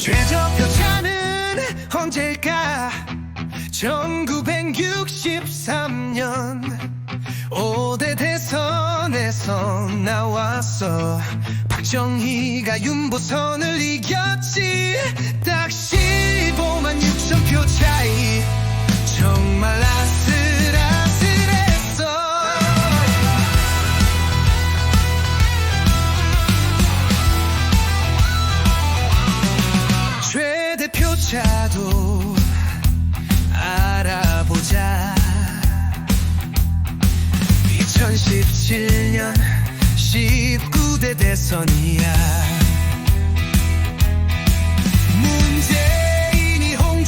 최저표 차는 언제일까? 1963년 5대 대선에서 나왔어. 박정희가 윤보선을 이겼지 최대표차도 알아보자. 2017년 19대 대선이야. 문재인이 홍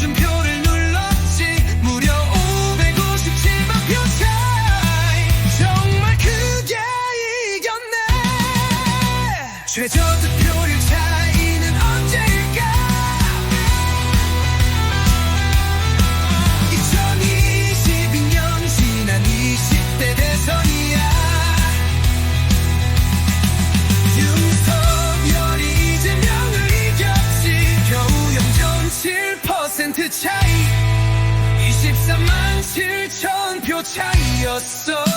0.7% 차이. 23만 7천 표 차이였어